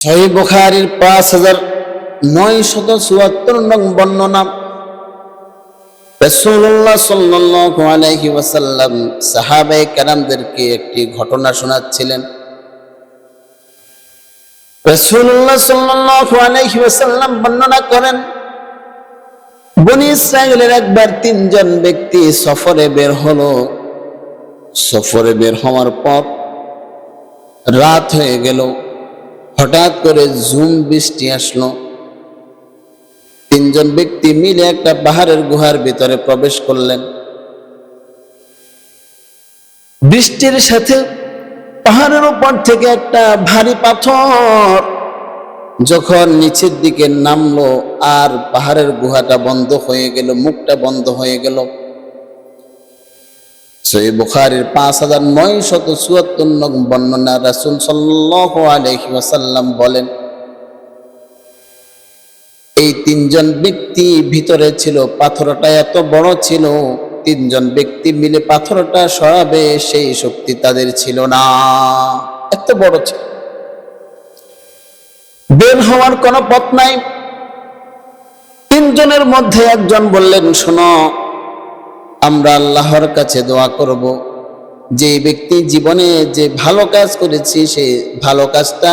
সহি বুখারির পাঁচ হাজার নয় শত চুয়াত্তর নং বর্ণনা। রসুল্লাহ সাল্লাল্লাহু আলাইহি ওয়াসাল্লাম সাহাবায়ে কেরামদেরকে একটি ঘটনা শোনাচ্ছিলেন। রসুল্লাহ সাল্লাল্লাহু আলাইহি ওয়াসাল্লাম বর্ণনা করেন, বনি ইসরায়েলের একবার তিনজন ব্যক্তি সফরে বের হলো। সফরে বের হওয়ার পর রাত হয়ে গেল। হঠাৎ করে ঝুম বৃষ্টি আসলো। তিনজন ব্যক্তি মিলে একটা পাহাড়ের গুহার ভিতরে প্রবেশ করলেন। বৃষ্টির সাথে পাহাড়ের উপর থেকে একটা ভারী পাথর যখন নিচের দিকে নামলো আর পাহাড়ের গুহাটা বন্ধ হয়ে গেল, মুখটা বন্ধ হয়ে গেল। সই বুখারির পাঁচ হাজার নয় শত চুয়াত্তর বর্ণনা রাসুল সাল্লাহ বলেন, এই তিনজন ব্যক্তি ভিতরে ছিল, পাথরটা এত বড় ছিল, তিনজন ব্যক্তি মিলে পাথরটা সরাবে, সেই শক্তি তাদের ছিল না। এত বড় ছিল। বের হওয়ার কোনো পথ নাই। তিনজনের মধ্যে একজন বললেন, শোনো আমরা আল্লাহর কাছে দোয়া করব। যে ব্যক্তি জীবনে যে ভালো কাজ করেছি সেই ভালো কাজটা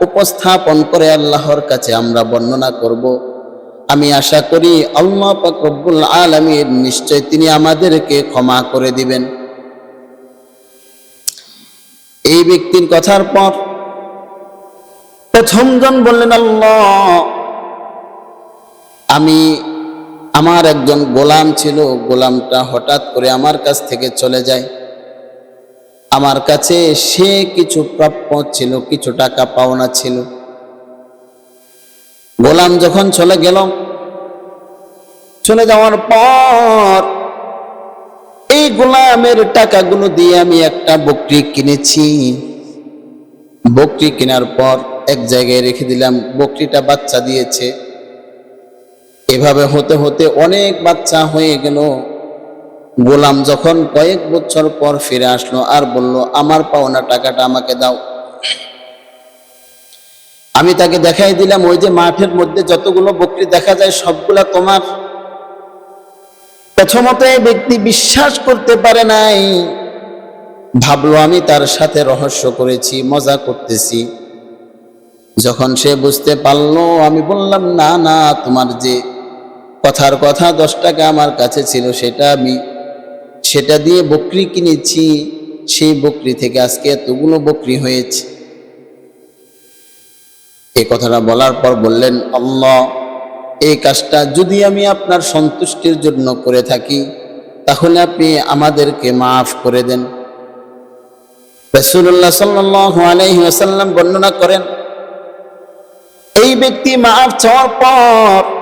উপস্থাপন করে আল্লাহর কাছে আমরা বর্ণনা করব। আমি আশা করি আল্লাহ পাক রব্বুল আলমীর নিশ্চয় তিনি আমাদেরকে ক্ষমা করে দিবেন। এই ব্যক্তির কথার পর প্রথমজন বললেন, আল্লাহ, আমি আমার একজন গোলাম ছিল, গোলামটা হঠাৎ করে আমার কাছ থেকে চলে যায়। আমার কাছে সে কিছু প্রাপ্য ছিল, কিছু টাকা পাওনা ছিল। গোলাম যখন চলে গেল, চলে যাওয়ার পর এই গোলামের টাকাগুলো দিয়ে আমি একটা বকরি কিনেছি। বকরি কেনার পর এক জায়গায় রেখে দিলাম, বকরিটা বাচ্চা দিয়েছে। এভাবে হতে হতে অনেক বাচ্চা হয়ে গেল। গোলাম যখন কয়েক বছর পর ফিরে আসলো আর বলল, আমার পাওনা টাকাটা আমাকে দাও। আমি তাকে দেখাই দিলাম, ওই যে মাঠের মধ্যে যতগুলো বকরি দেখা যায়, সবগুলা তোমার। প্রথমত ব্যক্তি বিশ্বাস করতে পারে নাই। ভাবলো, আমি তার সাথে রহস্য করেছি, মজা করতেছি। যখন সে বুঝতে পারল, আমি বললাম, না না, তোমার যে কথার কথা দশ টাকা আমার কাছে ছিল, সেটা আমি, সেটা দিয়ে বকরি কিনেছি। সেই বকরি থেকে আজকে এতগুলো বকরি হয়েছে। এই কথাটা বলার পর বললেন, আল্লাহ, এই কাজটা যদি আমি আপনার সন্তুষ্টির জন্য করে থাকি, তাহলে আপনি আমাদেরকে মাফ করে দেন। রসুল্লাহ সাল্লাহ আলহি আসাল্লাম বর্ণনা করেন, এই ব্যক্তি মাফ চাওয়ার পর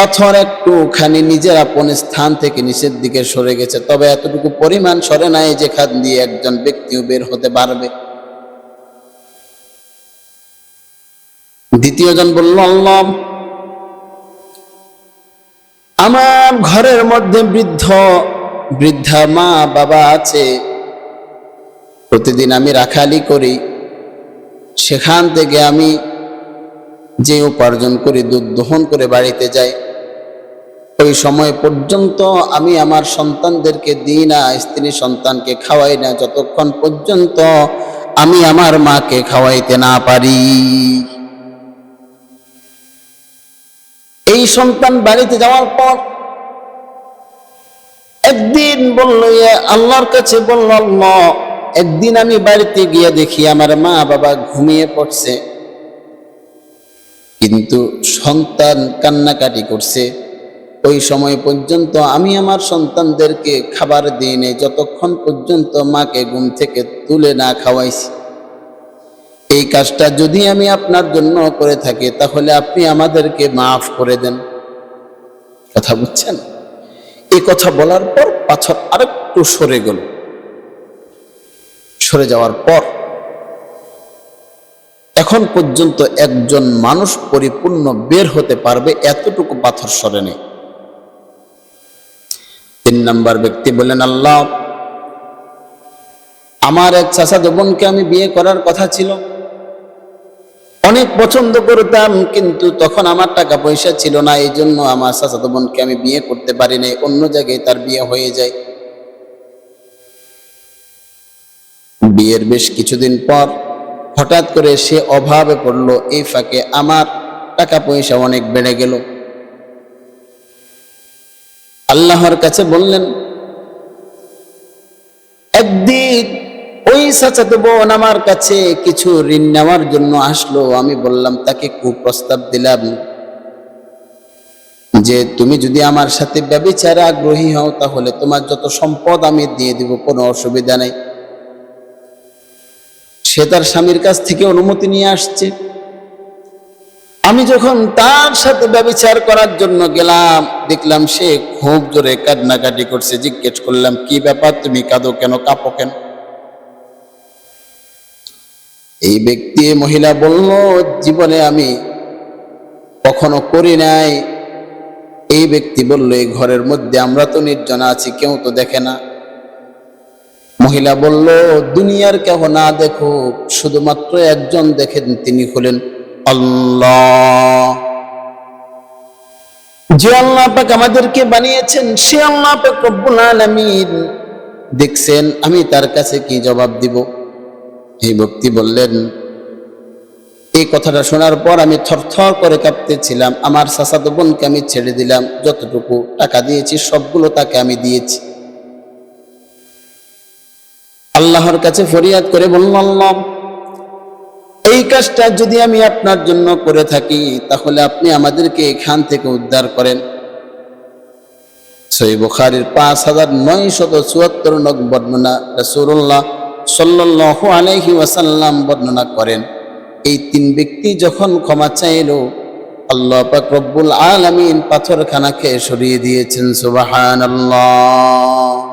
পাথর একটুখানি নিজের আপন স্থান থেকে নিচের দিকে সরে গেছে। তবে এতটুকু পরিমাণ সরে নাই যেখান দিয়ে একজন ব্যক্তিও বের হতে পারবে। দ্বিতীয়জন বলল, আল্লাহ, আমার ঘরের মধ্যে বৃদ্ধ, বৃদ্ধা মা, বাবা আছে। প্রতিদিন আমি রাখালি করি। সেখান থেকে আমি যে উপার্জন করি, দুধ দহন করে বাড়িতে যাই। ওই সময় পর্যন্ত আমি আমার সন্তানদেরকে দিই না, স্ত্রী সন্তানকে খাওয়াই না। যতক্ষণ পর্যন্ত আমি আমার মাকে খাওয়াইতে না পারি। এই সন্তান বাড়িতে যাওয়ার পর একদিন বলল আল্লাহর কাছে বলল একদিন আমি বাড়িতে গিয়ে দেখি আমার মা বাবা ঘুমিয়ে পড়ছে। কিন্তু সন্তান কান্নাকাটি করছে। ওই সময় পর্যন্ত আমি আমার সন্তানদেরকে খাবার দিই নেই যতক্ষণ পর্যন্ত মাকে ঘুম থেকে তুলে না খাওয়াইছি। এই কাজটা যদি আমি আপনার জন্য করে থাকি, তাহলে আপনি আমাদেরকে মাফ করে দেন। কথা বুঝছেন? এই কথা বলার পর পাথর আরেকটু সরে গেল। সরে যাওয়ার পর এখন পর্যন্ত একজন মানুষ পরিপূর্ণ বের হতে পারবে, এতটুকু পাথর সরে নেই তিন নম্বর ব্যক্তি বলেন আল্লাহ, আমার এক চাচা বোনকে আমি বিয়ে করার কথা ছিল। অনেক পছন্দ করতাম, কিন্তু তখন আমার টাকা পয়সা ছিল না। এই জন্য আমার চাচাতো বোনকে আমি বিয়ে করতে পারি নাই, অন্য জায়গায় তার বিয়ে হয়ে যায়। বিয়ের বেশ কিছুদিন পর হঠাৎ করে সে অভাবে পড়ল। এই ফাঁকে আমার টাকা পয়সা অনেক বেড়ে গেল। আল্লাহর কাছে বললেন, একদিন ওই চাচাতো বোন আমার কাছে কিছু ঋণ নেওয়ার জন্য আসলো। আমি বললাম, তাকে কুপ্রস্তাব দিলাম যে তুমি যদি আমার সাথে ব্যবিচারে আগ্রহী হও, তাহলে তোমার যত সম্পদ আমি দিয়ে দিব, কোনো অসুবিধা নেই। সে তার স্বামীর কাছ থেকে অনুমতি নিয়ে আসছে। আমি যখন তার সাথে ব্যবচার করার জন্য গেলাম, দেখলাম সে খুব জোরে কান্নাকাটি করছে, জিজ্ঞেস করলাম, কি ব্যাপার? তুমি কাঁদো কেন? কাঁপো কেন? এই ব্যক্তি মহিলা বলল, জীবনে আমি কখনো করি নাই। এই ব্যক্তি বলল, এই ঘরের মধ্যে আমরা তো নির্জনা আছি, কেউ তো দেখে না। মহিলা বলল, দুনিয়ার কেহ না দেখো শুধুমাত্র একজন দেখেন, তিনি হলেন আল্লাহ। যে আল্লাহ পাক আমাদেরকে বানিয়েছেন, সে আল্লাহ পাক দেখছেন, আমি তার কাছে কি জবাব দিব? এই ব্যক্তি বললেন, এই কথাটা শোনার পর আমি থরথর করে কাঁপতেছিলাম। আমার চাচাতো বোনকে আমি ছেড়ে দিলাম। যতটুকু টাকা দিয়েছি, সবগুলো তাকে আমি দিয়েছি। আল্লাহর কাছে ফরিয়াদ করে বলল, আল্লাহ এই কাজটা যদি আমি আপনার জন্য করে থাকি, তাহলে আপনি আমাদেরকে এখান থেকে উদ্ধার করেন। সই বুখারির পাঁচ হাজার নয় শত চুয়াত্তর নক বর্ণনা রসুল্লাহ সাল্লাহ আলহি ওয়াসাল্লাম বর্ণনা করেন, এই তিন ব্যক্তি যখন ক্ষমা চাইল, আল্লাহ পাক রব্বুল আলমিন পাথরখানাকে সরিয়ে দিয়েছেন সুবাহান আল্লাহ